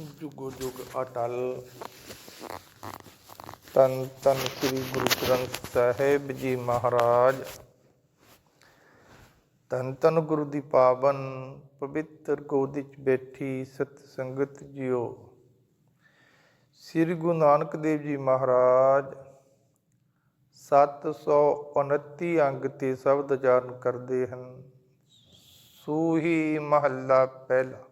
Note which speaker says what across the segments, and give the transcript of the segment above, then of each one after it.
Speaker 1: ਜੁਗੋ ਜੁਗ ਅਟਲ। ਤਨ ਤਨ ਸ੍ਰੀ ਗੁਰੂ ਗ੍ਰੰਥ ਸਾਹਿਬ ਜੀ ਮਹਾਰਾਜ। ਤਨ ਤਨ ਗੁਰੂ ਦੀ ਪਾਵਨ ਪਵਿੱਤਰ ਗੋਦ ਵਿੱਚ ਬੈਠੀ ਸਤ ਸੰਗਤ ਜੀਓ। ਸ੍ਰੀ ਗੁਰੂ ਨਾਨਕ ਦੇਵ ਜੀ ਮਹਾਰਾਜ 729 ਅੰਗ ਤੇ ਸ਼ਬਦ ਉਚਾਰਨ ਕਰਦੇ ਹਨ। ਸੂਹੀ ਮਹੱਲਾ ਪਹਿਲਾ।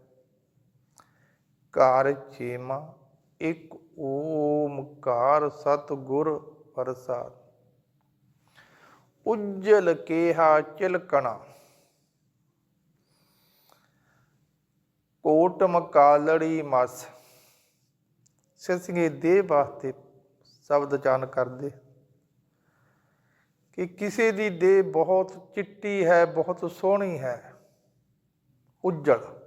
Speaker 1: ਘਰ ਛੇਮਾ ਇੱਕ ਓਮਕਾਰ ਸਤਿਗੁਰ ਪ੍ਰਸਾਦ। ਉਜਲ ਕੇਹਾ ਚਿਲਕਣਾ, ਕੋਟ ਮਕਾਲੜੀ ਮਸ। ਸਿਸਗੇ ਦੇ ਵਾਸਤੇ ਸ਼ਬਦ ਚਾਨ ਕਰਦੇ। ਕਿ ਕਿਸੇ ਦੀ ਦੇਹ ਬਹੁਤ ਚਿੱਟੀ ਹੈ, ਬਹੁਤ ਸੋਹਣੀ ਹੈ। ਉਜਲ।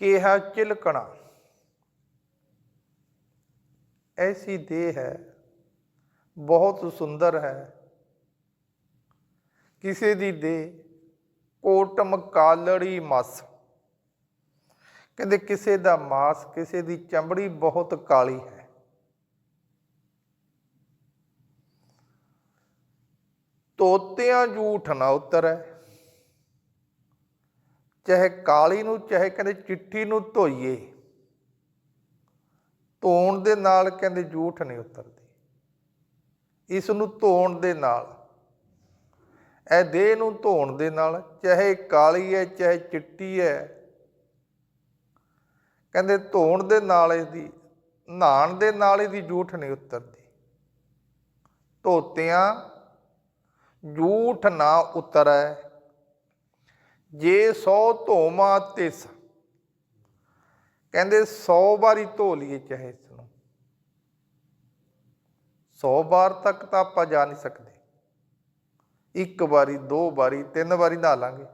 Speaker 1: ਕਿਹਾ ਚਿਲਕਣਾ ਐਸੀ ਦੇਹ ਹੈ, ਬਹੁਤ ਸੁੰਦਰ ਹੈ। ਕਿਸੇ ਦੀ ਦੇਹ ਕੋਟਮ ਕਾਲੜੀ ਮਸ। ਕਹਿੰਦੇ ਕਿਸੇ ਦਾ ਮਾਸ, ਕਿਸੇ ਦੀ ਚਮੜੀ ਬਹੁਤ ਕਾਲੀ ਹੈ। ਤੋਤਿਆਂ ਝੂਠ ਨਾ ਉਤਰੈ ਚਾਹੇ ਕਾਲੀ ਨੂੰ, ਚਾਹੇ ਕਹਿੰਦੇ ਚਿੱਠੀ ਨੂੰ ਧੋਈਏ, ਧੋਣ ਦੇ ਨਾਲ ਕਹਿੰਦੇ ਝੂਠ ਨਹੀਂ ਉਤਰਦੀ। ਇਸ ਨੂੰ ਧੋਣ ਦੇ ਨਾਲ ਇਹ ਦੇਹ ਨੂੰ ਧੋਣ ਦੇ ਨਾਲ, ਚਾਹੇ ਕਾਲੀ ਹੈ ਚਾਹੇ ਚਿੱਟੀ ਹੈ ਕਹਿੰਦੇ ਧੋਣ ਦੇ ਨਾਲ ਇਹਦੀ ਨਹਾਣ ਦੇ ਨਾਲ ਇਹਦੀ ਝੂਠ ਨਹੀਂ ਉਤਰਦੀ। ਧੋਤਿਆਂ ਝੂਠ ਨਾ ਉਤਰੈ ਜੇ ਸੌ ਧੋਮਾ ਤਿਸ ਕਹਿੰਦੇ 100 ਵਾਰੀ ਧੋ ਲਈਏ ਚਾਹੇ ਇਸ ਨੂੰ। 100 ਵਾਰ ਤੱਕ ਤਾਂ ਆਪਾਂ ਜਾ ਨਹੀਂ ਸਕਦੇ। ਇੱਕ ਵਾਰੀ, ਦੋ ਵਾਰੀ, ਤਿੰਨ ਵਾਰੀ ਨਹਾ ਲਾਂਗੇ।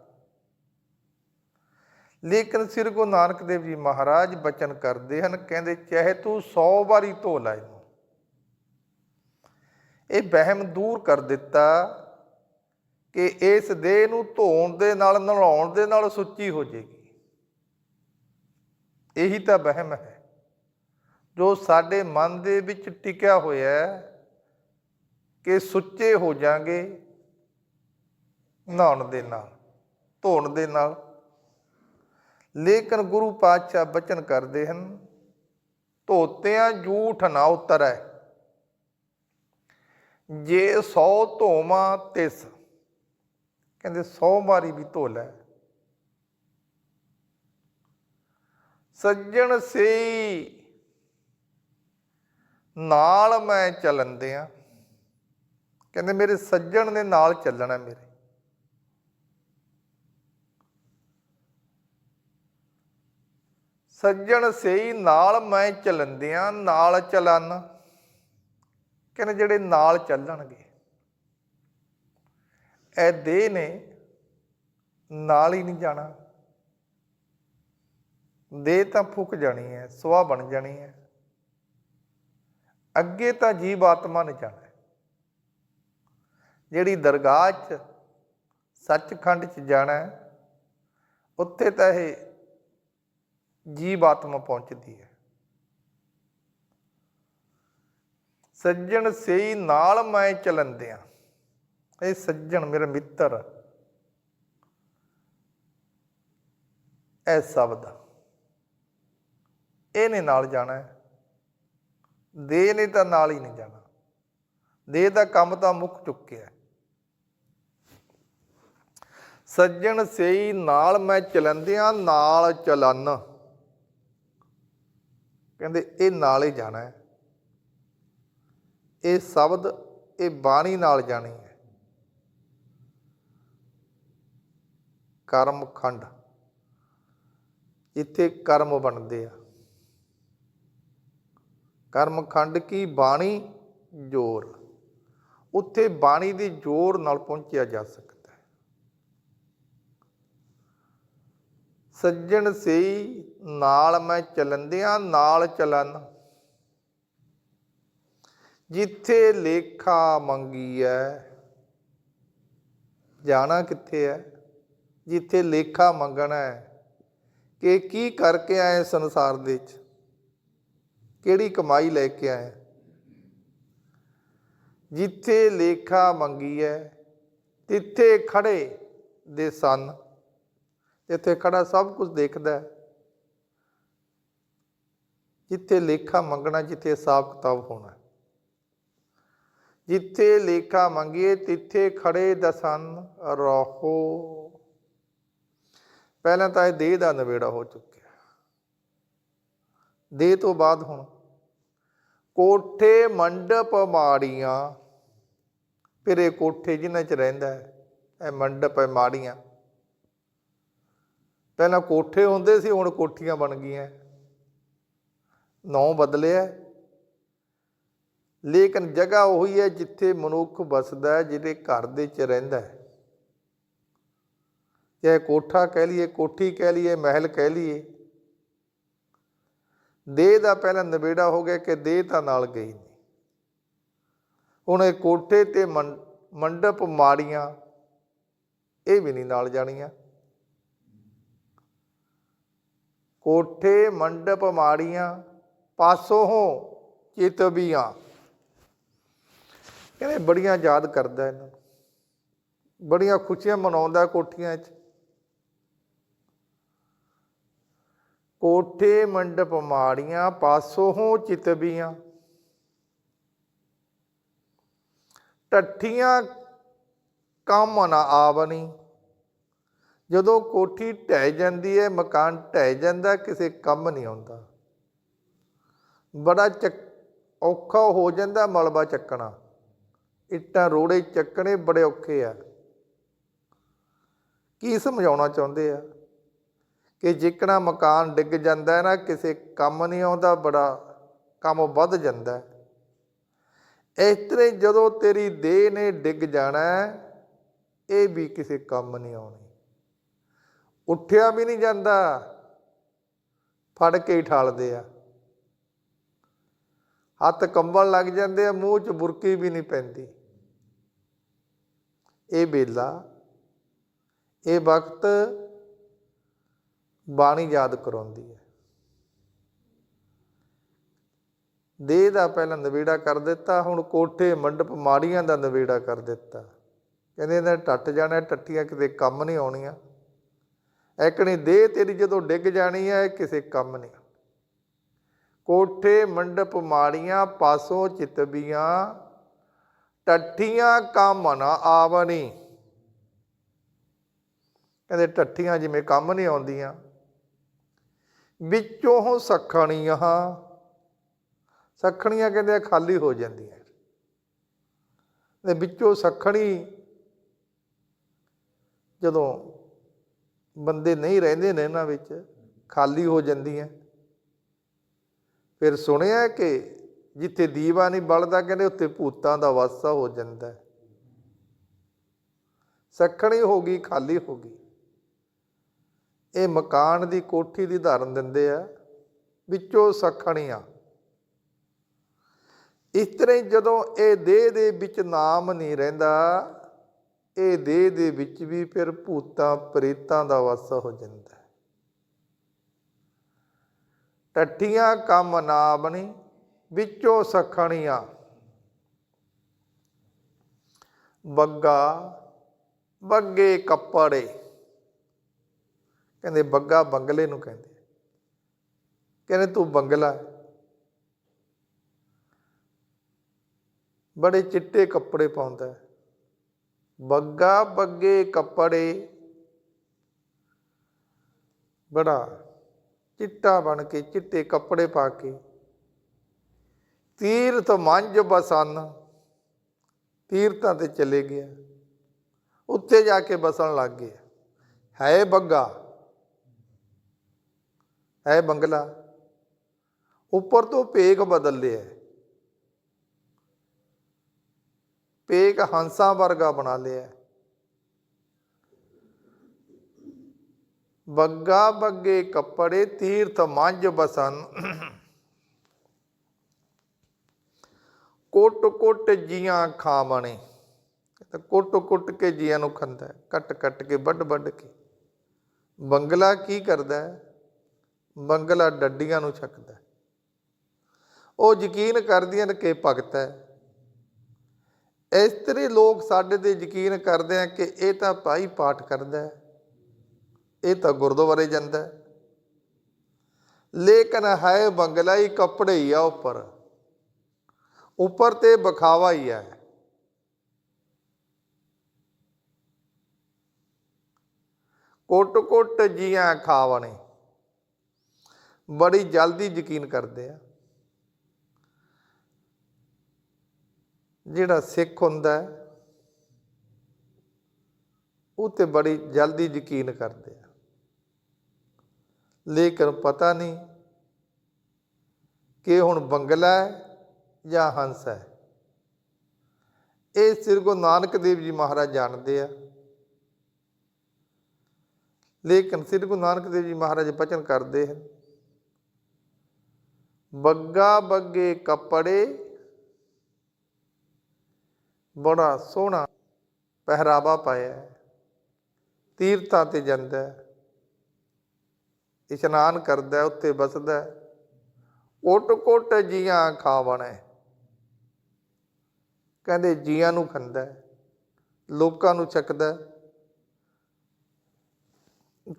Speaker 1: ਲੇਕਿਨ ਸ੍ਰੀ ਗੁਰੂ ਨਾਨਕ ਦੇਵ ਜੀ ਮਹਾਰਾਜ ਬਚਨ ਕਰਦੇ ਹਨ, ਕਹਿੰਦੇ ਚਾਹੇ ਤੂੰ 100 ਵਾਰੀ ਧੋ ਲੈ ਇਹਨੂੰ। ਇਹ ਵਹਿਮ ਦੂਰ ਕਰ ਦਿੱਤਾ ਕਿ ਇਸ ਦੇਹ ਨੂੰ ਧੋਣ ਦੇ ਨਾਲ ਨਲਾਉਣ ਦੇ ਨਾਲ ਸੁੱਚੀ ਹੋ ਜਾਏਗੀ ਇਹੀ ਤਾਂ ਵਹਿਮ ਹੈ। ਜੋ ਸਾਡੇ ਮਨ ਦੇ ਵਿੱਚ ਟਿਕਿਆ ਹੋਇਆ ਹੈ ਕਿ ਸੁੱਚੇ ਹੋ ਜਾਾਂਗੇ ਨਹਾਉਣ ਦੇ ਨਾਲ, ਧੋਣ ਦੇ ਨਾਲ। ਲੇਕਿਨ ਗੁਰੂ ਪਾਤਸ਼ਾਹ ਬਚਨ ਕਰਦੇ ਹਨ, ਧੋਤਿਆਂ ਝੂਠ ਨਾ ਉਤਰੈ। ਜੇ 100 ਧੋਵਾਂ ਤਿਸ ਕਹਿੰਦੇ 100 ਵਾਰੀ ਵੀ ਧੋ ਲੈ। ਸੱਜਣ ਸੇ ਨਾਲ ਮੈਂ ਚੱਲਣ ਦਿਆਂ। ਕਹਿੰਦੇ ਮੇਰੇ ਸੱਜਣ ਨੇ ਨਾਲ ਚੱਲਣਾ ਮੇਰੇ। ਸੱਜਣ ਸਹੀ ਨਾਲ ਮੈਂ ਚੱਲਣ ਦਿਆਂ, ਨਾਲ ਚਲਨ। ਕਹਿੰਦੇ ਜਿਹੜੇ ਨਾਲ ਚੱਲਣਗੇ। ਇਹ ਦੇਹ ਨੇ ਨਾਲ ਹੀ ਨਹੀਂ ਜਾਣਾ। ਦੇਹ ਤਾਂ ਫੁੱਕ ਜਾਣੀ ਹੈ, ਸੁਆਹ ਬਣ ਜਾਣੀ ਹੈ। ਅੱਗੇ ਤਾਂ ਜੀਵ ਆਤਮਾ ਨੇ ਜਾਣਾ ਜਿਹੜੀ ਦਰਗਾਹ 'ਚ, ਸੱਚਖੰਡ 'ਚ ਜਾਣਾ ਉੱਥੇ ਤਾਂ ਇਹ ਜੀਵ ਆਤਮਾ ਪਹੁੰਚਦੀ ਹੈ। ਸੱਜਣ ਸਈ ਨਾਲ ਮੈਂ ਚਲੰਦਿਆਂ ਇਹ ਸੱਜਣ ਮੇਰਾ ਮਿੱਤਰ। ਇਹ ਸ਼ਬਦ। ਇਹਨੇ ਨਾਲ ਜਾਣਾ ਹੈ। ਦੇਹ ਨੇ ਤਾਂ ਨਾਲ ਹੀ ਨਹੀਂ ਜਾਣਾ। ਦੇਹ ਦਾ ਕੰਮ ਤਾਂ ਮੁੱਕ ਚੁੱਕਿਆ ਸੱਜਣ ਸਈ, ਨਾਲ ਮੈਂ ਚਲੰਦਿਆਂ, ਨਾਲ ਚਲਨ। ਕਹਿੰਦੇ ਇਹ ਨਾਲ ਹੀ ਜਾਣਾ ਇਹ ਸ਼ਬਦ, ਇਹ ਬਾਣੀ ਨਾਲ ਜਾਣੀ ਹੈ। ਕਰਮ ਖੰਡ ਇੱਥੇ ਕਰਮ ਬਣਦੇ ਆ। ਕਰਮ ਖੰਡ ਕੀ? ਬਾਣੀ, ਜੋਰ। ਉੱਥੇ ਬਾਣੀ ਦੇ ਜੋਰ ਨਾਲ ਪਹੁੰਚਿਆ ਜਾ ਸਕਦਾ ਹੈ। ਸੱਜਣ ਸਈ, ਨਾਲ ਮੈਂ ਚੱਲੰਦਿਆਂ ਨਾਲ ਚਲਨ ਜਿੱਥੇ ਲੇਖਾ ਮੰਗੀ ਹੈ ਜਾਣਾ ਕਿੱਥੇ ਹੈ ਜਿੱਥੇ ਲੇਖਾ ਮੰਗਣਾ ਹੈ, ਕਿ ਕੀ ਕਰਕੇ ਆਏ ਸੰਸਾਰ ਦੇ ਵਿੱਚ? ਕਿਹੜੀ ਕਮਾਈ ਲੈ ਕੇ ਆਏ? ਜਿੱਥੇ ਲੇਖਾ ਮੰਗੀ ਹੈ, ਤਿੱਥੇ ਖੜੇ ਦੇ ਸਨ। ਜਿੱਥੇ ਖੜਾ ਸਭ ਕੁਝ ਦੇਖਦਾ ਹੈ। ਜਿੱਥੇ ਲੇਖਾ ਮੰਗਣਾ, ਜਿੱਥੇ ਹਿਸਾਬ ਕਿਤਾਬ ਹੋਣਾ ਜਿੱਥੇ ਲੇਖਾ ਮੰਗੀਏ, ਤਿੱਥੇ ਖੜੇ ਦਸਨ ਰਹੋ ਪਹਿਲਾਂ ਤਾਂ ਇਹ ਦੇਹ ਦਾ ਨਵੇੜਾ ਹੋ ਚੁੱਕਿਆ ਦੇਹ ਤੋਂ ਬਾਅਦ ਹੁਣ ਕੋਠੇ ਮੰਡਪ ਮਾੜੀਆਂ, ਫਿਰ ਕੋਠੇ ਜਿਨ੍ਹਾਂ 'ਚ ਰਹਿੰਦਾ ਹੈ, ਇਹ ਮੰਡਪ ਹੈ ਮਾੜੀਆਂ। ਪਹਿਲਾਂ ਕੋਠੇ ਹੁੰਦੇ ਸੀ, ਹੁਣ ਕੋਠੀਆਂ ਬਣ ਗਈਆਂ ਨੌ ਬਦਲਿਆ ਲੇਕਿਨ ਜਗ੍ਹਾ ਉਹੀ ਹੈ ਜਿੱਥੇ ਮਨੁੱਖ ਵਸਦਾ ਹੈ ਜਿਹੜੇ ਘਰ ਦੇ ਚ ਰਹਿੰਦਾ ਹੈ। ਚਾਹੇ ਕੋਠਾ ਕਹਿ ਲਈਏ, ਕੋਠੀ ਕਹਿ ਲਈਏ, ਮਹਿਲ ਕਹਿ ਲਈਏ। ਦੇਹ ਦਾ ਪਹਿਲਾਂ ਨਵੇੜਾ ਹੋ ਗਿਆ ਕਿ ਦੇਹ ਤਾਂ ਨਾਲ ਗਈ ਨਹੀਂ। ਹੁਣ ਇਹ ਕੋਠੇ ਤੇ ਮੰ- ਮੰਡਪ ਮਾੜੀਆਂ, ਇਹ ਵੀ ਨਹੀਂ ਨਾਲ ਜਾਣੀਆਂ। ਕੋਠੇ, ਮੰਡਪ ਮਾੜੀਆਂ, ਪਾਸੋਂ ਹੋ ਚਿਤਬੀਆਂ ਕਹਿੰਦੇ ਬੜੀਆਂ ਯਾਦ ਕਰਦਾ ਇਹਨਾਂ। ਬੜੀਆਂ ਖੁਸ਼ੀਆਂ ਮਨਾਉਂਦਾ ਕੋਠੀਆਂ 'ਚ। ਕੋਠੇ ਮੰਡਪ ਮਾੜੀਆਂ, ਪਾਸੋਂ ਹੋ ਚਿਤਬੀਆਂ ਟੱਠੀਆਂ ਕੰਮ ਨਾ ਆਵਣੀ ਜਦੋਂ ਕੋਠੀ ਢਹਿ ਜਾਂਦੀ ਹੈ ਮਕਾਨ ਢਹਿ ਜਾਂਦਾ, ਕਿਸੇ ਕੰਮ ਨਹੀਂ ਆਉਂਦਾ। ਬੜਾ ਚੱਕ, ਔਖਾ ਹੋ ਜਾਂਦਾ ਮਲਬਾ ਚੱਕਣਾ। ਇੱਟਾਂ ਰੋੜੇ ਚੱਕਣੇ ਬੜੇ ਔਖੇ ਆ। ਕੀ ਸਮਝਾਉਣਾ ਚਾਹੁੰਦੇ ਆ? ਕਿ ਜਿੱਕਣਾ ਮਕਾਨ ਡਿੱਗ ਜਾਂਦਾ ਹੈ ਨਾ, ਕਿਸੇ ਕੰਮ ਨਹੀਂ ਆਉਂਦਾ, ਬੜਾ ਕੰਮ ਵੱਧ ਜਾਂਦਾ ਇਸ ਤਰ੍ਹਾਂ ਜਦੋਂ ਤੇਰੀ ਦੇਹ ਨੇ ਡਿੱਗ ਜਾਣਾ ਇਹ ਵੀ ਕਿਸੇ ਕੰਮ ਨਹੀਂ ਆਉਣੀ। ਉੱਠਿਆ ਵੀ ਨਹੀਂ ਜਾਂਦਾ, ਫੜ ਕੇ ਹੀ ਠਾਲਦੇ ਆ। ਹੱਥ ਕੰਬਣ ਲੱਗ ਜਾਂਦੇ ਆ, ਮੂੰਹ 'ਚ ਬੁਰਕੀ ਵੀ ਨਹੀਂ ਪੈਂਦੀ। ਇਹ ਵੇਲਾ, ਇਹ ਵਕਤ ਬਾਣੀ ਯਾਦ ਕਰਾਉਂਦੀ ਹੈ। ਦੇਹ ਦਾ ਪਹਿਲਾਂ ਨਵੇੜਾ ਕਰ ਦਿੱਤਾ, ਹੁਣ ਕੋਠੇ, ਮੰਡਪ ਮਾੜੀਆਂ ਦਾ ਨਵੇੜਾ ਕਰ ਦਿੱਤਾ। ਕਹਿੰਦੇ ਇਹਨਾਂ ਨੇ ਟੱਟ ਜਾਣਾ, ਟੱਟੀਆਂ ਕਿਤੇ ਕੰਮ ਨਹੀਂ ਆਉਣੀਆਂ। ਐਕਣੀ ਦੇਹ ਤੇਰੀ ਜਦੋਂ ਡਿੱਗ ਜਾਣੀ ਹੈ, ਇਹ ਕਿਸੇ ਕੰਮ ਨਹੀਂ। ਕੋਠੇ, ਮੰਡਪ ਮਾੜੀਆਂ, ਪਾਸੋਂ ਚਿਤਬੀਆਂ ਟੱਠੀਆਂ ਕੰਮ ਨਾ ਆਵਣੀ। ਕਹਿੰਦੇ ਟੱਠੀਆਂ ਜਿਵੇਂ ਕੰਮ ਨਹੀਂ ਆਉਂਦੀਆਂ। ਵਿੱਚੋਂ ਸਖਣੀਆਂ। ਸਖਣੀਆਂ ਕਹਿੰਦੇ ਆ ਖਾਲੀ ਹੋ ਜਾਂਦੀਆਂ। ਤੇ ਵਿੱਚੋਂ ਸਖਣੀ ਜਦੋਂ ਬੰਦੇ ਨਹੀਂ ਰਹਿੰਦੇ ਨੇ ਇਹਨਾਂ ਵਿੱਚ, ਖਾਲੀ ਹੋ ਜਾਂਦੀਆਂ। ਫਿਰ ਸੁਣਿਆ ਕਿ ਜਿੱਥੇ ਦੀਵਾ ਨਹੀਂ ਬਲਦਾ ਕਹਿੰਦੇ ਉੱਥੇ ਭੂਤਾਂ ਦਾ ਵਾਸਾ ਹੋ ਜਾਂਦਾ। ਹੈ ਸਖਣੀ ਹੋ ਗਈ, ਖਾਲੀ ਹੋ ਗਈ। ਇਹ ਮਕਾਨ ਦੀ ਕੋਠੀ ਦੀ ਧਾਰਨ ਦਿੰਦੇ ਆ, ਵਿੱਚੋਂ ਸਖਣੀਆਂ। ਇਸ ਤਰ੍ਹਾਂ ਹੀ ਜਦੋਂ ਇਹ ਦੇਹ ਦੇ ਵਿੱਚ ਨਾਮ ਨਹੀਂ ਰਹਿੰਦਾ, ਇਹ ਦੇਹ ਦੇ ਵਿੱਚ ਵੀ ਫਿਰ ਭੂਤਾਂ, ਪ੍ਰੇਤਾਂ ਦਾ ਵਾਸਾ ਹੋ ਜਾਂਦਾ ਹੈ। ਟੱਠੀਆਂ ਕੰਮ ਨਾ ਬਣੀ ਵਿੱਚੋਂ ਸਖਣੀਆਂ। ਬੱਗਾ ਬੱਗੇ ਕੱਪੜੇ। ਕਹਿੰਦੇ, ਬੱਗਾ ਬੰਗਲੇ ਨੂੰ ਕਹਿੰਦੇ ਕਹਿੰਦੇ, ਤੂੰ ਬੰਗਲਾ ਬੜੇ ਚਿੱਟੇ ਕੱਪੜੇ ਪਾਉਂਦਾ ਬੱਗਾ ਬੱਗੇ ਕੱਪੜੇ। ਬੜਾ ਚਿੱਟਾ ਬਣ ਕੇ, ਚਿੱਟੇ ਕੱਪੜੇ ਪਾ ਕੇ। ਤੀਰਥ ਮੰਜ ਬਸਨ। ਤੀਰਥਾਂ ਤੇ ਚਲੇ ਗਿਆ। ਉੱਥੇ ਜਾ ਕੇ ਬਸਣ ਲੱਗ ਗਿਆ। ਹੈ ਬੱਗਾ। ਹੈ ਬੰਗਲਾ। ਉੱਪਰ ਤੋਂ ਪੇਗ ਬਦਲ ਲਿਆ ਹੈ। ਹੰਸਾਂ ਵਰਗਾ ਬਣਾ ਲਿਆ ਬੱਗਾ ਬੱਗੇ ਕੱਪੜੇ ਤੀਰਥ ਮੰਜ ਬਸਨ। ਕੁੱਟ ਕੁੱਟ ਜੀਆਂ ਖਾਵਣੇ। ਤਾਂ ਕੁੱਟ ਕੁੱਟ ਕੇ ਜੀਆਂ ਨੂੰ ਖਾਂਦਾ ਕੱਟ ਕੱਟ ਕੇ, ਵੱਢ ਵੱਢ ਕੇ। ਬੰਗਲਾ ਕੀ ਕਰਦਾ ਹੈ? ਬੰਗਲਾ ਡੱਡੀਆਂ ਨੂੰ ਛਕਦਾ ਉਹ ਯਕੀਨ ਕਰਦੀਆਂ ਨੇ ਕਿ ਭਗਤ ਹੈ। ਇਸ ਤਰ੍ਹਾਂ ਲੋਕ ਸਾਡੇ ਤੇ ਯਕੀਨ ਕਰਦੇ ਆ ਕਿ ਇਹ ਤਾਂ ਭਾਈ ਪਾਠ ਕਰਦਾ ਹੈ। ਇਹ ਤਾਂ ਗੁਰਦੁਆਰੇ ਜਾਂਦਾ ਹੈ। ਲੇਕਿਨ ਹੈ ਬੰਗਲਾ ਹੀ ਕੱਪੜੇ ਹੀ ਆ ਉੱਪਰ। ਉੱਪਰ ਤੇ ਬਖਾਵਾ ਹੀ ਆ। ਕੁੱਟ ਕੁੱਟ ਜੀਆਂ ਖਾਵਣੇ। ਬੜੀ ਜਲਦੀ ਯਕੀਨ ਕਰਦੇ ਆ। ਜਿਹੜਾ ਸਿੱਖ ਹੁੰਦਾ ਉਹ ਤੇ ਬੜੀ ਜਲਦੀ ਯਕੀਨ ਕਰਦੇ ਆ। ਲੇਕਿਨ ਪਤਾ ਨਹੀਂ ਕਿ ਹੁਣ ਬੰਗਲਾ ਹੈ ਜਾਂ ਹੰਸ ਹੈ। ਇਹ ਸ੍ਰੀ ਗੁਰੂ ਨਾਨਕ ਦੇਵ ਜੀ ਮਹਾਰਾਜ ਜਾਣਦੇ ਆ। ਲੇਕਿਨ ਸ੍ਰੀ ਗੁਰੂ ਨਾਨਕ ਦੇਵ ਜੀ ਮਹਾਰਾਜ ਬਚਨ ਕਰਦੇ ਹਨ। ਬੱਗਾ ਬੱਗੇ ਕੱਪੜੇ ਬੜਾ ਸੋਹਣਾ ਪਹਿਰਾਵਾ ਪਾਇਆ ਹੈ। ਤੀਰਥਾਂ ਤੇ ਜਾਂਦਾ ਇਸ਼ਨਾਨ ਕਰਦਾ ਹੈ, ਉੱਤੇ ਬਸਦਾ ਹੈ। ਕੋਟ ਜੀਆਂ ਖਾਵਣਾ ਕਹਿੰਦੇ ਜੀਆਂ ਨੂੰ ਖੰਦਾ ਲੋਕਾਂ ਨੂੰ ਚੱਕਦਾ ਹੈ।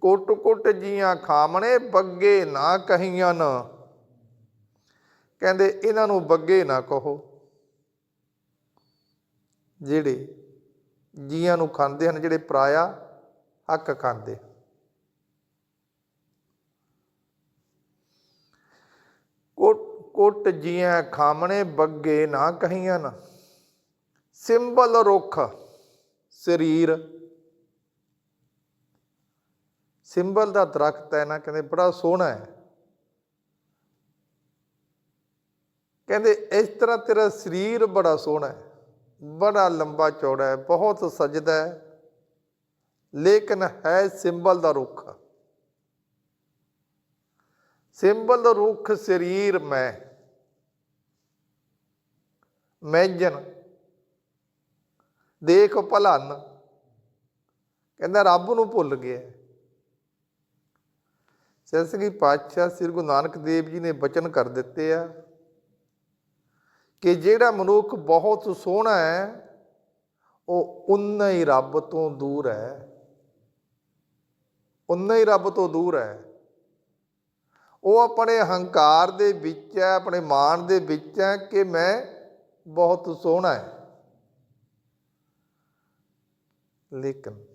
Speaker 1: ਕੋਟ ਕੋਟ ਜੀਆਂ ਖਾਵਣੇ ਬੱਗੇ ਨਾ ਕਹੀਆਂ ਨਾ। ਕਹਿੰਦੇ ਇਹਨਾਂ ਨੂੰ ਬੱਗੇ ਨਾ ਕਹੋ। ਜਿਹੜੇ ਜੀਆਂ ਨੂੰ ਖਾਂਦੇ ਹਨ, ਜਿਹੜੇ ਪਰਾਇਆ ਹੱਕ ਖਾਂਦੇ ਕੋਟ ਕੋਟ ਜੀਆਂ ਖਾਮਣੇ ਬੱਗੇ ਨਾ ਕਹੀਆਂ ਨਾ। ਸਿੰਬਲ ਰੁੱਖ, ਸਰੀਰ। ਸਿੰਬਲ ਦਾ ਦਰਖਤ ਹੈ ਨਾ, ਕਹਿੰਦੇ ਬੜਾ ਸੋਹਣਾ ਹੈ। ਕਹਿੰਦੇ, ਇਸ ਤਰ੍ਹਾਂ ਤੇਰਾ ਸਰੀਰ ਬੜਾ ਸੋਹਣਾ ਹੈ, ਬੜਾ ਲੰਬਾ ਚੌੜਾ ਹੈ, ਬਹੁਤ ਸਜਦਾ ਹੈ, ਲੇਕਿਨ ਹੈ ਸਿੰਬਲ ਦਾ ਰੁੱਖ। ਸਿੰਬਲ ਦਾ ਰੁੱਖ ਸਰੀਰ ਮੈਂ ਮੈਂਜਨ ਦੇਖ ਭਲਨ। ਕਹਿੰਦਾ, ਰੱਬ ਨੂੰ ਭੁੱਲ ਗਿਆ ਸੈਸਗੀ ਪਾਤਸ਼ਾਹ ਸ੍ਰੀ ਗੁਰੂ ਨਾਨਕ ਦੇਵ ਜੀ ਨੇ ਬਚਨ ਕਰ ਦਿੱਤੇ ਆ। ਕਿ ਜਿਹੜਾ ਮਨੁੱਖ ਬਹੁਤ ਸੋਹਣਾ ਹੈ, ਉਹ ਉਨਾ ਹੀ ਰੱਬ ਤੋਂ ਦੂਰ ਹੈ। ਉਨਾ ਹੀ ਰੱਬ ਤੋਂ ਦੂਰ ਹੈ। ਉਹ ਆਪਣੇ ਹੰਕਾਰ ਦੇ ਵਿੱਚ ਹੈ, ਆਪਣੇ ਮਾਣ ਦੇ ਵਿੱਚ ਹੈ ਕਿ ਮੈਂ ਬਹੁਤ ਸੋਹਣਾ ਹੈ। ਲੇਕਿਨ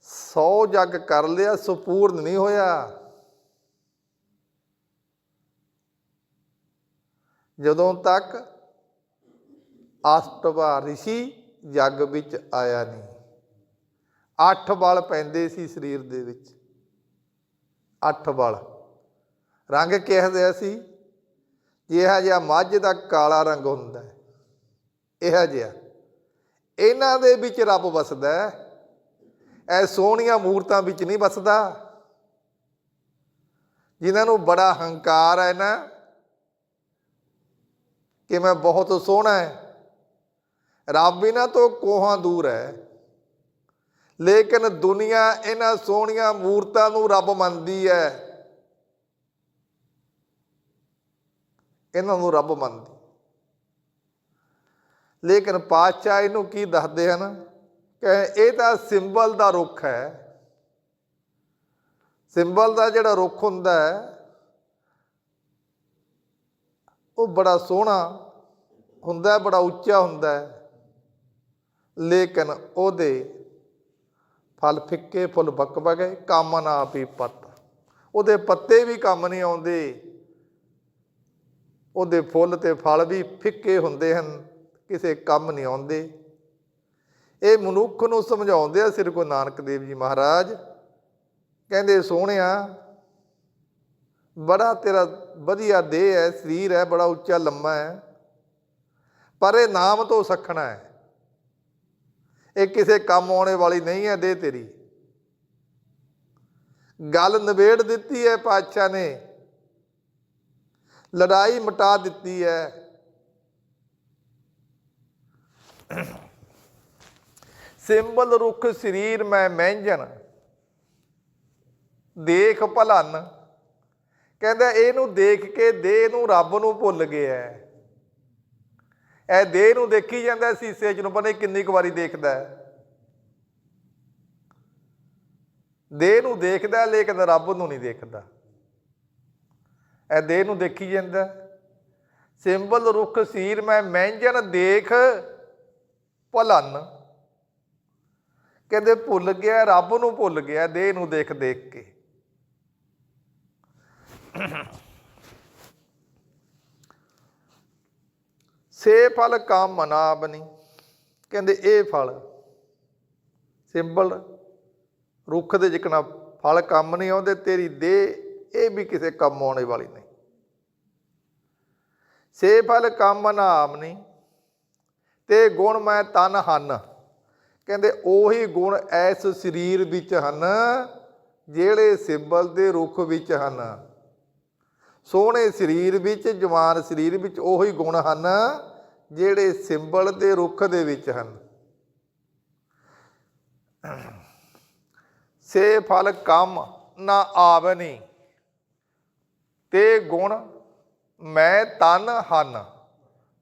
Speaker 1: 100 ਜੱਗ ਕਰ ਲਿਆ, ਸੁਪੂਰਨ ਨਹੀਂ ਹੋਇਆ। ਜਦੋਂ ਤੱਕ ਅਸ਼ਟਵਾ ਰਿਸ਼ੀ ਜੱਗ ਵਿੱਚ ਆਇਆ ਨਹੀਂ। ਅੱਠ ਬਲ ਪੈਂਦੇ ਸੀ ਸਰੀਰ ਦੇ ਵਿੱਚ। ਅੱਠ ਬਲ। ਰੰਗ ਕਿਹੋ ਸੀ? ਜਿਹਾ ਜਿਹਾ ਮੱਝ ਦਾ ਕਾਲਾ ਰੰਗ ਹੁੰਦਾ ਹੈ। ਇਹੋ ਜਿਹਾ। ਇਹਨਾਂ ਦੇ ਵਿੱਚ ਰੱਬ ਵਸਦਾ ਹੈ। ਐ ਸੋਹਣੀਆਂ ਮੂਰਤਾਂ ਵਿੱਚ ਨਹੀਂ ਵਸਦਾ। ਜਿਨ੍ਹਾਂ ਨੂੰ ਬੜਾ ਹੰਕਾਰ ਹੈ ਨਾ ਕਿ ਮੈਂ ਬਹੁਤ ਸੋਹਣਾ ਹੈ। ਰੱਬ ਇਹਨਾਂ ਤੋਂ ਕੋਹਾਂ ਦੂਰ ਹੈ। ਲੇਕਿਨ ਦੁਨੀਆ ਇਹਨਾਂ ਸੋਹਣੀਆਂ ਮੂਰਤਾਂ ਨੂੰ ਰੱਬ ਮੰਨਦੀ ਹੈ। ਇਹਨਾਂ ਨੂੰ ਰੱਬ ਮੰਨਦੀ। ਲੇਕਿਨ ਪਾਤਸ਼ਾਹ ਇਹਨੂੰ ਕੀ ਦੱਸਦੇ ਹਨ? ਕਿ ਇਹ ਤਾਂ ਸਿੰਬਲ ਦਾ ਰੁੱਖ ਹੈ। ਸਿੰਬਲ ਦਾ ਜਿਹੜਾ ਰੁੱਖ ਹੁੰਦਾ ਹੈ ਉਹ ਬੜਾ ਸੋਹਣਾ ਹੁੰਦਾ ਹੈ, ਬੜਾ ਉੱਚਾ ਹੁੰਦਾ ਹੈ। ਲੇਕਿਨ ਉਹਦੇ ਫਲ ਫਿੱਕੇ, ਫੁੱਲ ਬੱਕ ਬਗੇ, ਕੰਮ ਨਾ ਵੀ ਪੱਤ। ਉਹਦੇ ਪੱਤੇ ਵੀ ਕੰਮ ਨਹੀਂ ਆਉਂਦੇ। ਉਹਦੇ ਫੁੱਲ ਤੇ ਫਲ ਵੀ ਫਿੱਕੇ ਹੁੰਦੇ ਹਨ, ਕਿਸੇ ਕੰਮ ਨਹੀਂ ਆਉਂਦੇ। ਇਹ ਮਨੁੱਖ ਨੂੰ ਸਮਝਾਉਂਦੇ ਆ ਸ੍ਰੀ ਗੁਰੂ ਨਾਨਕ ਦੇਵ ਜੀ ਮਹਾਰਾਜ, ਕਹਿੰਦੇ, ਸੋਹਣਿਆ ਬੜਾ ਤੇਰਾ ਵਧੀਆ ਦੇਹ ਹੈ, ਸਰੀਰ ਹੈ, ਬੜਾ ਉੱਚਾ ਲੰਮਾ ਹੈ। ਪਰ ਇਹ ਨਾਮ ਤੋਂ ਸਖਣਾ ਹੈ। ਇਹ ਕਿਸੇ ਕੰਮ ਆਉਣੇ ਵਾਲੀ ਨਹੀਂ ਹੈ, ਦੇਹ ਤੇਰੀ। ਗੱਲ ਨਿਬੇੜ ਦਿੱਤੀ ਹੈ ਪਾਤਸ਼ਾਹ ਨੇ। ਲੜਾਈ ਮਿਟਾ ਦਿੱਤੀ ਹੈ। ਸਿੰਬਲ ਰੁੱਖ ਸਰੀਰ ਮੈਂ ਮਹਿੰਜਨ ਦੇਖ ਭਲਨ। ਕਹਿੰਦਾ ਇਹਨੂੰ ਦੇਖ ਕੇ ਦੇਹ ਨੂੰ ਰੱਬ ਨੂੰ ਭੁੱਲ ਗਿਆ ਇਹ ਦੇਹ ਨੂੰ ਦੇਖੀ ਜਾਂਦਾ ਸੀਸੇ 'ਚ ਨੂੰ, ਪਤਾ ਨਹੀਂ ਕਿੰਨੀ ਕੁ ਵਾਰੀ ਦੇਖਦਾ ਹੈ। ਦੇਹ ਨੂੰ ਦੇਖਦਾ ਲੇਕਿਨ ਰੱਬ ਨੂੰ ਨਹੀਂ ਦੇਖਦਾ। ਇਹ ਦੇਹ ਨੂੰ ਦੇਖੀ ਜਾਂਦਾ ਸਿੰਬਲ ਰੁੱਖ ਸੀਰ ਮੈਂ ਮਹਿੰਜਨ ਦੇਖ ਭਲਨ। ਕਹਿੰਦੇ ਭੁੱਲ ਗਿਆ, ਰੱਬ ਨੂੰ ਭੁੱਲ ਗਿਆ, ਦੇਹ ਨੂੰ ਦੇਖ ਦੇਖ ਕੇ। ਸੇ ਫਲ ਕਾਮ ਬਣੀ ਕਹਿੰਦੇ ਇਹ ਫਲ ਸਿੰਬਲ ਰੁੱਖ ਦੇ ਜਿਕਣਾ ਫਲ ਕੰਮ ਨਹੀਂ ਆਉਂਦੇ, ਤੇਰੀ ਦੇਹ ਇਹ ਵੀ ਕਿਸੇ ਕੰਮ ਆਉਣੇ ਵਾਲੀ ਨਹੀਂ। ਸੇ ਫਲ ਕੰਮ ਨਾਮ ਨਹੀਂ ਤੇ ਗੁਣ ਮੈਂ ਤਨ ਹਨ। ਕਹਿੰਦੇ ਉਹੀ ਗੁਣ ਐਸ ਸਰੀਰ ਵਿੱਚ ਹਨ, ਜਿਹੜੇ ਸਿੰਬਲ ਦੇ ਰੁੱਖ ਵਿੱਚ ਹਨ। ਸੋਹਣੇ ਸਰੀਰ ਵਿੱਚ, ਜਵਾਨ ਸਰੀਰ ਵਿੱਚ ਉਹੀ ਗੁਣ ਹਨ ਜਿਹੜੇ ਸਿੰਬਲ ਦੇ ਰੁੱਖ ਦੇ ਵਿੱਚ ਹਨ। ਸੇ ਫਲ ਕੰਮ ਨਾ ਆਵਨੀ ਤੇ ਗੁਣ ਮੈਂ ਤਨ ਹਨ।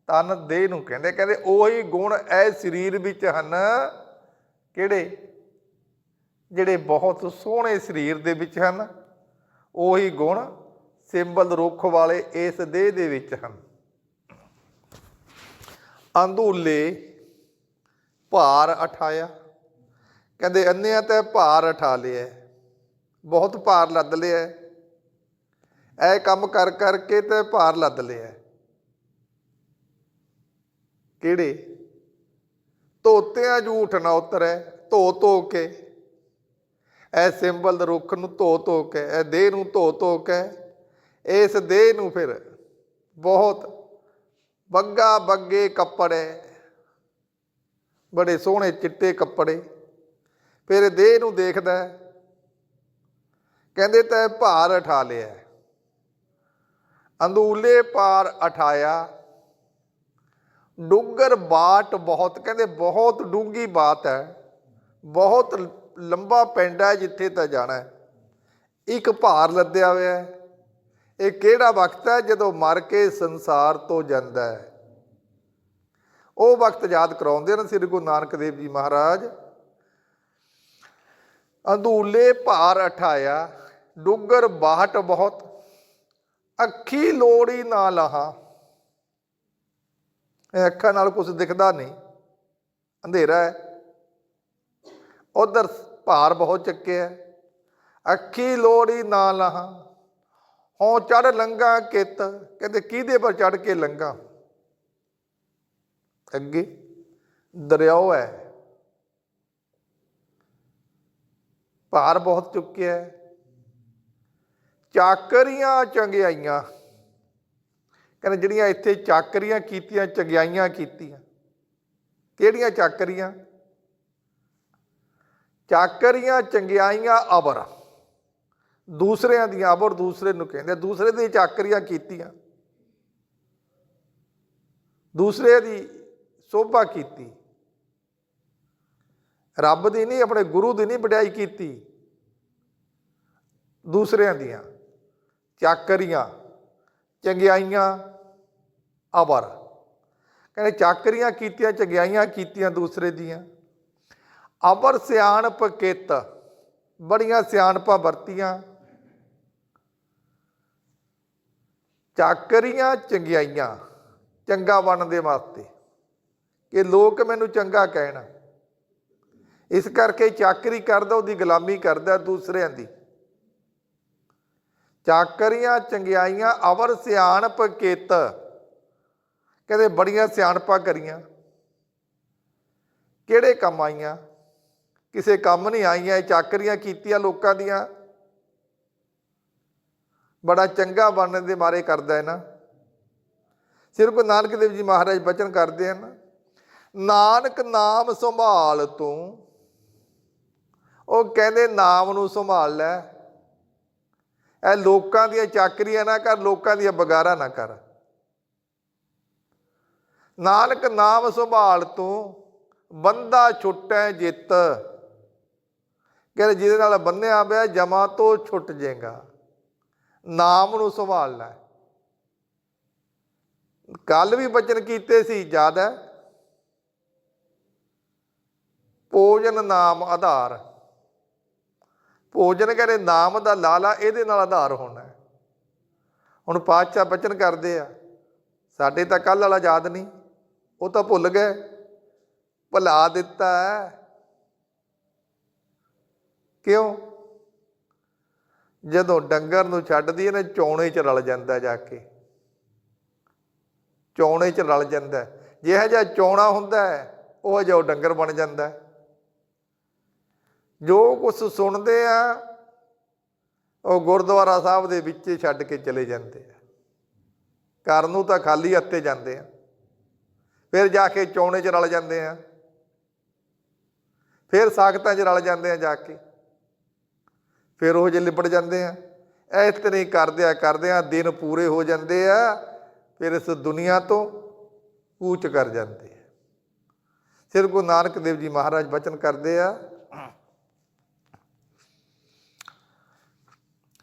Speaker 1: ਤਨ ਦੇਹ ਨੂੰ ਕਹਿੰਦੇ ਕਹਿੰਦੇ ਉਹੀ ਗੁਣ ਐ ਸਰੀਰ ਵਿੱਚ ਹਨ ਕਿਹੜੇ? ਜਿਹੜੇ ਬਹੁਤ ਸੋਹਣੇ ਸਰੀਰ ਦੇ ਵਿੱਚ ਹਨ, ਉਹੀ ਗੁਣ ਸਿੰਬਲ ਰੁੱਖ ਵਾਲੇ ਇਸ ਦੇਹ ਦੇ ਵਿੱਚ ਹਨ। ਅੰਧੂਲੇ ਭਾਰ ਉਠਾਇਆ ਕਹਿੰਦੇ ਅੰਨਿਆਂ ਤੇ ਭਾਰ ਉਠਾ ਲਿਆ ਬਹੁਤ ਭਾਰ ਲੱਦ ਲਿਆ ਇਹ ਕੰਮ ਕਰ ਕਰਕੇ ਤੇ ਭਾਰ ਲੱਦ ਲਿਆ ਕਿਹੜੇ? ਧੋਤਿਆਂ ਝੂਠ ਨਾ ਉਤਰੈ, ਧੋ ਧੋ ਕੇ। ਇਹ ਸਿੰਬਲ ਰੁੱਖ ਨੂੰ ਧੋ ਧੋ ਕੇ ਇਹ ਦੇਹ ਨੂੰ ਧੋ ਧੋ ਕੇ। ਇਸ ਦੇਹ ਨੂੰ ਫਿਰ ਬਹੁਤ ਬੱਗਾ ਬੱਗੇ ਕੱਪੜੇ, ਬੜੇ ਸੋਹਣੇ ਚਿੱਟੇ ਕੱਪੜੇ, ਫਿਰ ਦੇਹ ਨੂੰ ਦੇਖਦਾ ਕਹਿੰਦੇ ਤੈ ਭਾਰ ਉਠਾ ਲਿਆ ਅੰਦੂਲੇ ਪਾਰ ਉਠਾਇਆ। ਡੂੰਗਰ ਬਾਟ ਬਹੁਤ, ਕਹਿੰਦੇ ਬਹੁਤ ਡੂੰਗੀ ਬਾਤ ਹੈ। ਬਹੁਤ ਲੰਬਾ ਪਿੰਡ ਹੈ ਜਿੱਥੇ ਤਾਂ ਜਾਣਾ ਇੱਕ ਭਾਰ ਲੱਦਿਆ ਹੋਇਆ ਹੈ। ਇਹ ਕਿਹੜਾ ਵਕਤ ਹੈ ਜਦੋਂ ਮਰ ਕੇ ਸੰਸਾਰ ਤੋਂ ਜਾਂਦਾ ਹੈ? ਉਹ ਵਕਤ ਯਾਦ ਕਰਾਉਂਦੇ ਹਨ ਸ੍ਰੀ ਗੁਰੂ ਨਾਨਕ ਦੇਵ ਜੀ ਮਹਾਰਾਜ। ਅੰਧੂਲੇ ਭਾਰ ਅਠਾਇਆ, ਡੁੱਗਰ ਬਾਹਟ ਬਹੁਤ, ਅੱਖੀ ਲੋੜੀ ਨਾ ਲਹਾ। ਇਹ ਅੱਖਾਂ ਨਾਲ ਕੁਝ ਦਿਖਦਾ ਨਹੀਂ, ਅੰਧੇਰਾ ਹੈ। ਉਧਰ ਭਾਰ ਬਹੁਤ ਚੱਕਿਆ, ਅੱਖੀ ਲੋੜੀ ਨਾ ਲਹਾ। ਹਉ ਚੜ ਲੰਗਾ ਕਿਤ? ਕਹਿੰਦੇ, ਕਿਹਦੇ ਪਰ ਚੜ ਕੇ ਲੰਗਾ ਅੱਗੇ ਦਰਿਆਓ ਹੈ। ਭਾਰ ਬਹੁਤ ਚੁੱਕਿਆ ਹੈ। ਚਾਕਰੀਆਂ ਚੰਗਿਆਈਆਂ। ਕਹਿੰਦੇ, ਜਿਹੜੀਆਂ ਇੱਥੇ ਚਾਕਰੀਆਂ ਕੀਤੀਆਂ, ਚੰਗਿਆਈਆਂ ਕੀਤੀਆਂ। ਕਿਹੜੀਆਂ ਚਾਕਰੀਆਂ? ਚਾਕਰੀਆਂ, ਚੰਗਿਆਈਆਂ ਅਬਰ ਦੂਸਰਿਆਂ ਦੀਆਂ ਅਬਰ ਦੂਸਰੇ ਨੂੰ ਕਹਿੰਦੇ ਦੂਸਰੇ ਦੀ ਚਾਕਰੀਆਂ ਕੀਤੀਆਂ। ਦੂਸਰੇ ਦੀ ਸੋਭਾ ਕੀਤੀ। ਰੱਬ ਦੀ ਨਹੀਂ, ਆਪਣੇ ਗੁਰੂ ਦੀ ਨਹੀਂ ਵਡਿਆਈ ਕੀਤੀ। ਦੂਸਰਿਆਂ ਦੀਆਂ ਚਾਕਰੀਆਂ, ਚੰਗਿਆਈਆਂ ਅਬਰ ਕਹਿੰਦੇ ਚਾਕਰੀਆਂ ਕੀਤੀਆਂ, ਚੰਗਿਆਈਆਂ ਕੀਤੀਆਂ ਦੂਸਰੇ ਦੀਆਂ। ਅਬਰ ਸਿਆਣਪ ਕਿਤ, ਬੜੀਆਂ ਸਿਆਣਪਾਂ ਵਰਤੀਆਂ। ਚਾਕਰੀਆਂ ਚੰਗਿਆਈਆਂ, ਚੰਗਾ ਬਣਨ ਦੇ ਵਾਸਤੇ। ਕਿ ਲੋਕ ਮੈਨੂੰ ਚੰਗਾ ਕਹਿਣ। ਇਸ ਕਰਕੇ ਚਾਕਰੀ ਕਰਦਾ, ਉਹਦੀ ਗੁਲਾਮੀ ਕਰਦਾ ਦੂਸਰਿਆਂ ਦੀ। ਚਾਕਰੀਆਂ ਚੰਗਿਆਈਆਂ, ਅਵਰ ਸਿਆਣਪ ਕੇਤ। ਕਹਿੰਦੇ ਬੜੀਆਂ ਸਿਆਣਪਾਂ ਕਰੀਆਂ। ਕਿਹੜੇ ਕੰਮ ਆਈਆਂ? ਕਿਸੇ ਕੰਮ ਨਹੀਂ ਆਈਆਂ, ਇਹ ਚਾਕਰੀਆਂ ਕੀਤੀਆਂ ਲੋਕਾਂ ਦੀਆਂ। ਬੜਾ ਚੰਗਾ ਬਣਨ ਦੇ ਮਾਰੇ ਕਰਦਾ ਹੈ ਨਾ। ਸ੍ਰੀ ਗੁਰੂ ਨਾਨਕ ਦੇਵ ਜੀ ਮਹਾਰਾਜ ਬਚਨ ਕਰਦੇ ਹਨ, ਨਾਨਕ ਨਾਮ ਸੰਭਾਲ ਤੂੰ। ਉਹ ਕਹਿੰਦੇ, ਨਾਮ ਨੂੰ ਸੰਭਾਲ ਲੈ। ਇਹ ਲੋਕਾਂ ਦੀਆਂ ਚਾਕਰੀਆਂ ਨਾ ਕਰ, ਲੋਕਾਂ ਦੀਆਂ ਬਗਾਰਾ ਨਾ ਕਰ। ਨਾਨਕ ਨਾਮ ਸੰਭਾਲ ਤੂੰ, ਬੰਦਾ ਛੁੱਟੈ ਜਿੱਤ। ਕਹਿੰਦੇ, ਜਿਹਦੇ ਨਾਲ ਬੰਨਿਆ ਪਿਆ, ਜਮਾ ਤੋਂ ਛੁੱਟ ਜਾਏਗਾ ਨਾਮ ਨੂੰ ਸੰਭਾਲ ਲੈ ਕੱਲ ਵੀ ਬਚਨ ਕੀਤੇ ਸੀ ਯਾਦ ਹੈ। ਭੋਜਨ ਨਾਮ ਆਧਾਰ। ਭੋਜਨ ਕਹਿੰਦੇ ਨਾਮ ਦਾ ਲਾਲਾ ਇਹਦੇ ਨਾਲ ਆਧਾਰ ਹੋਣਾ ਹੁਣ ਪਾਤਸ਼ਾਹ ਬਚਨ ਕਰਦੇ ਆ। ਸਾਡੇ ਤਾਂ ਕੱਲ ਵਾਲਾ ਯਾਦ ਨਹੀਂ। ਉਹ ਤਾਂ ਭੁੱਲ ਗਏ। ਭੁਲਾ ਦਿੱਤਾ ਹੈ। ਕਿਉਂ? ਜਦੋਂ ਡੰਗਰ ਨੂੰ ਛੱਡਦੀ ਹੈ ਨਾ, ਚੌਣੇ 'ਚ ਰਲ ਜਾਂਦਾ ਜਾ ਕੇ। ਚੌਣੇ 'ਚ ਰਲ ਜਾਂਦਾ। ਹੈ। ਜਿਹੋ ਜਿਹਾ ਚੌਣਾ ਹੁੰਦਾ ਹੈ, ਉਹ ਜਿਹਾ ਉਹ ਡੰਗਰ ਬਣ ਜਾਂਦਾ ਜੋ ਕੁਝ ਸੁਣਦੇ ਆ, ਉਹ ਗੁਰਦੁਆਰਾ ਸਾਹਿਬ ਦੇ ਵਿੱਚ ਛੱਡ ਕੇ ਚਲੇ ਜਾਂਦੇ ਆ। ਘਰ ਨੂੰ ਤਾਂ ਖਾਲੀ ਹੱਥੇ ਜਾਂਦੇ ਆ। ਫਿਰ ਜਾ ਕੇ ਚੌਣੇ 'ਚ ਰਲ ਜਾਂਦੇ ਆ। ਫਿਰ ਸਾਖਤਾਂ 'ਚ ਰਲ ਜਾਂਦੇ ਆ ਜਾ ਕੇ। ਫਿਰ ਉਹ ਜੇ ਲਿਬੜ ਜਾਂਦੇ ਆ। ਇਸ ਤਰ੍ਹਾਂ ਹੀ ਕਰਦੇ ਆ ਕਰਦੇ ਆ ਦਿਨ ਪੂਰੇ ਹੋ ਜਾਂਦੇ ਆ, ਫਿਰ ਇਸ ਦੁਨੀਆ ਤੋਂ ਕੂਚ ਕਰ ਜਾਂਦੇ ਆ। ਸਿਰ ਗੁਰੂ ਨਾਨਕ ਦੇਵ ਜੀ ਮਹਾਰਾਜ ਬਚਨ ਕਰਦੇ ਆ,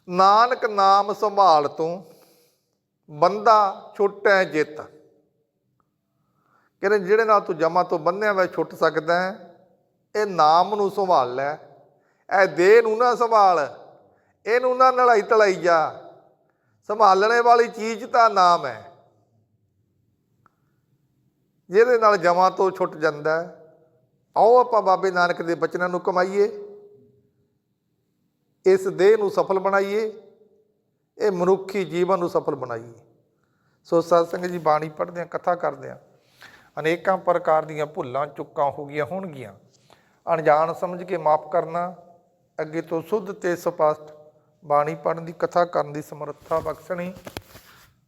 Speaker 1: ਨਾਨਕ ਨਾਮ ਸੰਭਾਲ ਤੂੰ, ਬੰਦਾ ਛੁੱਟੈ ਜਿੱਤ। ਕਹਿੰਦੇ ਜਿਹੜੇ ਨਾਲ ਤੂੰ ਜਮਾ ਤੋਂ ਬੰਨਿਆ ਹੋਇਆ ਛੁੱਟ ਸਕਦਾ ਹੈ, ਇਹ ਨਾਮ ਨੂੰ ਸੰਭਾਲ ਲੈ। ਇਹ ਦੇਹ ਨੂੰ ਨਾ ਸੰਭਾਲ, ਇਹਨੂੰ ਨਾ ਨਲਾਈ ਤਲਾਈ ਜਾ। ਸੰਭਾਲਣੇ ਵਾਲੀ ਚੀਜ਼ ਤਾਂ ਨਾਮ ਹੈ ਜਿਹਦੇ ਨਾਲ ਜਮਾ ਤੋਂ ਛੁੱਟ ਜਾਂਦਾ ਆਓ ਆਪਾਂ ਬਾਬੇ ਨਾਨਕ ਦੇ ਬਚਨਾਂ ਨੂੰ ਕਮਾਈਏ। ਇਸ ਦੇਹ ਨੂੰ ਸਫਲ ਬਣਾਈਏ। ਇਹ ਮਨੁੱਖੀ ਜੀਵਨ ਨੂੰ ਸਫਲ ਬਣਾਈਏ। ਸੋ ਸਤਸੰਗ ਜੀ, ਬਾਣੀ ਪੜ੍ਹਦੇ ਆ ਕਥਾ ਕਰਦੇ ਆ ਅਨੇਕਾਂ ਪ੍ਰਕਾਰ ਦੀਆਂ ਭੁੱਲਾਂ, ਚੁੱਕਾਂ ਹੋ ਗਈਆਂ, ਹੋਣਗੀਆਂ। ਅਣਜਾਣ ਸਮਝ ਕੇ ਮਾਫ ਕਰਨਾ ਅੱਗੇ ਤੋਂ ਸੁੱਧ ਤੇ ਸਪਸ਼ਟ ਬਾਣੀ ਪੜ੍ਹਨ ਦੀ ਕਥਾ ਕਰਨ ਦੀ ਸਮਰੱਥਾ ਬਖਸ਼ਣੀ।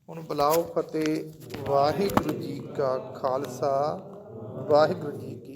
Speaker 1: ਹੁਣ ਬੁਲਾਓ ਫਤਿਹ ਵਾਹਿਗੁਰੂ ਜੀ ਕਾ ਖਾਲਸਾ, ਵਾਹਿਗੁਰੂ ਜੀ ਕੀ